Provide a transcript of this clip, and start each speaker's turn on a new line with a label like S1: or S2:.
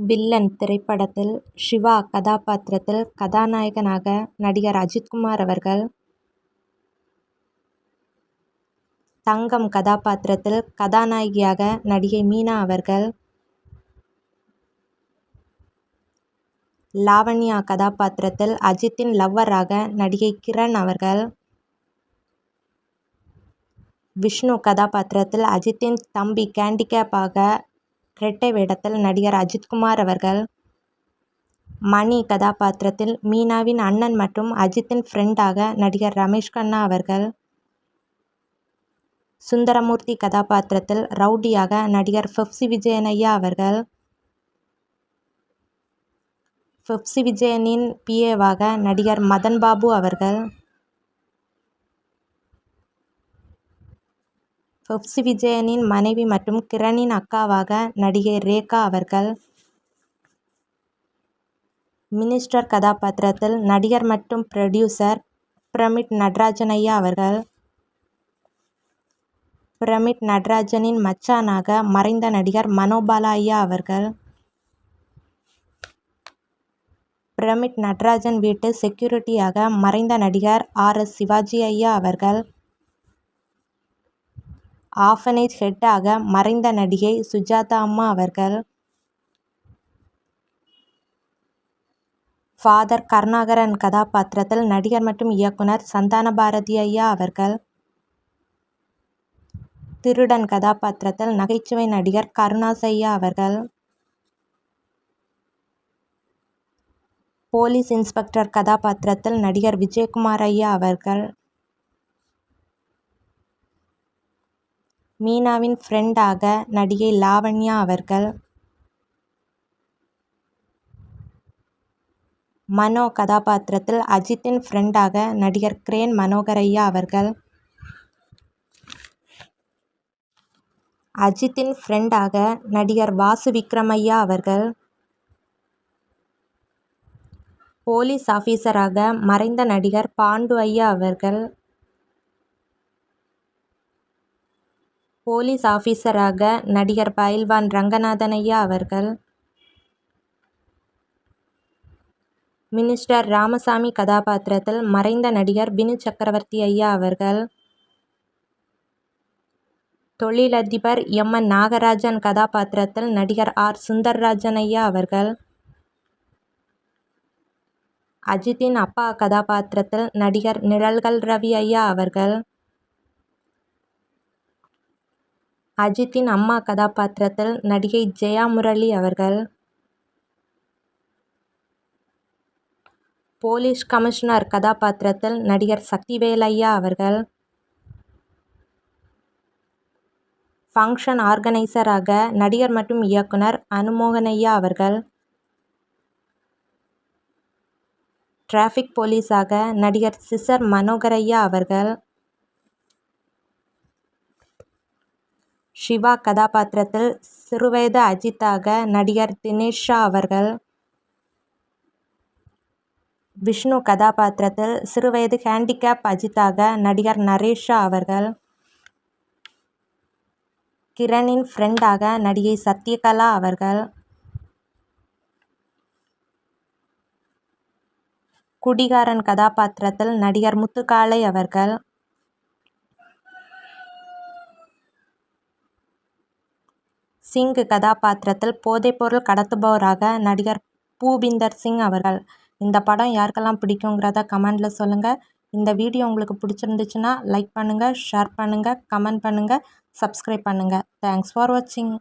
S1: Villain திரைப்படத்தில் சிவா கதாபாத்திரத்தில் கதாநாயகனாக நடிகர் அஜித்குமார் அவர்கள் தங்கம் கதாபாத்திரத்தில் கதாநாயகியாக நடிகை மீனா அவர்கள் லாவண்யா கதாபாத்திரத்தில் அஜித்தின் லவ்வராக நடிகை கிரண் அவர்கள் விஷ்ணு கதாபாத்திரத்தில் அஜித்தின் தம்பி கேண்டிகேப்பாக இரட்டை வேடத்தில் நடிகர் அஜித்குமார் அவர்கள் மணி கதாபாத்திரத்தில் மீனாவின் அண்ணன் மற்றும் அஜித்தின் ஃப்ரெண்டாக நடிகர் ரமேஷ் கண்ணா அவர்கள் சுந்தரமூர்த்தி கதாபாத்திரத்தில் ரவுடியாக நடிகர் ஃபெப்சி விஜயனையா அவர்கள் ஃபெப்சி விஜயனின் பிஏவாக நடிகர் மதன் பாபு அவர்கள் பெப்சி விஜயனின் மனைவி மற்றும் கிரணின் அக்காவாக நடிகை ரேகா அவர்கள் மினிஸ்டர் கதாபாத்திரத்தில் நடிகர் மற்றும் புரொடியூசர் பிரமிட் நடராஜனையா அவர்கள். பிரமிட் நடராஜனின் மச்சானாக மறைந்த நடிகர் மனோபாலா ஐயா அவர்கள். பிரமிட் நடராஜன் வீட்டு செக்யூரிட்டியாக மறைந்த நடிகர் ஆர் எஸ் சிவாஜி ஐயா அவர்கள். ஆர்ஃபனேஜ் ஹெட்டாக மறைந்த நடிகை சுஜாதா அம்மா அவர்கள். ஃபாதர் கருணாகரன் கதாபாத்திரத்தில் நடிகர் மற்றும் இயக்குனர் சந்தான பாரதி ஐயா அவர்கள். திருடன் கதாபாத்திரத்தில் நகைச்சுவை நடிகர் கருணாஸ் ஐயா அவர்கள். போலீஸ் இன்ஸ்பெக்டர் கதாபாத்திரத்தில் நடிகர் விஜயகுமார் ஐயா அவர்கள். மீனாவின் ஃப்ரெண்டாக நடிகை லாவண்யா அவர்கள் மனோ கதாபாத்திரத்தில் அஜித்தின் ஃப்ரெண்டாக நடிகர் கிரேன் மனோகரையா அவர்கள் அஜித்தின் ஃப்ரெண்டாக நடிகர் வாசு விக்ரமையா அவர்கள் போலீஸ் ஆஃபீஸராக மறைந்த நடிகர் பாண்டு ஐயா அவர்கள் போலீஸ் ஆஃபீஸராக நடிகர் பயில்வான் ரங்கநாதன் ஐயா அவர்கள் மினிஸ்டர் ராமசாமி கதாபாத்திரத்தில் மறைந்த நடிகர் வினு சக்கரவர்த்தி ஐயா அவர்கள் தொழிலதிபர் எம். என். நாகராஜன் கதாபாத்திரத்தில் நடிகர் ஆர். சுந்தர்ராஜன் ஐயா அவர்கள் அஜித்தின் அப்பா கதாபாத்திரத்தில் நடிகர் நிழல்கள் ரவி ஐயா அவர்கள் அஜித்தின் அம்மா கதாபாத்திரத்தில் நடிகை ஜெயா முரளி அவர்கள். போலீஸ் கமிஷனர் கதாபாத்திரத்தில் நடிகர் சக்திவேலையா அவர்கள். ஃபங்க்ஷன் ஆர்கனைசராக நடிகர் மற்றும் இயக்குனர் அனுமோகனையா அவர்கள். டிராஃபிக் போலீஸாக நடிகர் சிசர் மனோகரையா அவர்கள். சிவா கதாபாத்திரத்தில் சிறுவயது அஜித்தாக நடிகர் தினேஷா அவர்கள் விஷ்ணு கதாபாத்திரத்தில் சிறுவயது ஹேண்டிகேப் அஜித்தாக நடிகர் நரேஷா அவர்கள் கிரணின் ஃப்ரெண்டாக நடிகை சத்யகலா அவர்கள் குடிகாரன் கதாபாத்திரத்தில் நடிகர் முத்துக்காளை அவர்கள் சிங் கதாபாத்திரத்தில் போதைப்பொருள் கடத்துபவராக நடிகர் பூபிந்தர் சிங் அவர்கள். இந்த படம் யாருக்கெல்லாம் பிடிக்குங்கிறத கமெண்டில் சொல்லுங்கள் இந்த வீடியோ உங்களுக்கு பிடிச்சிருந்துச்சுன்னா லைக் பண்ணுங்கள் ஷேர் பண்ணுங்கள் கமெண்ட் பண்ணுங்கள் சப்ஸ்கிரைப் பண்ணுங்கள் தேங்க்ஸ் ஃபார் வாட்சிங்.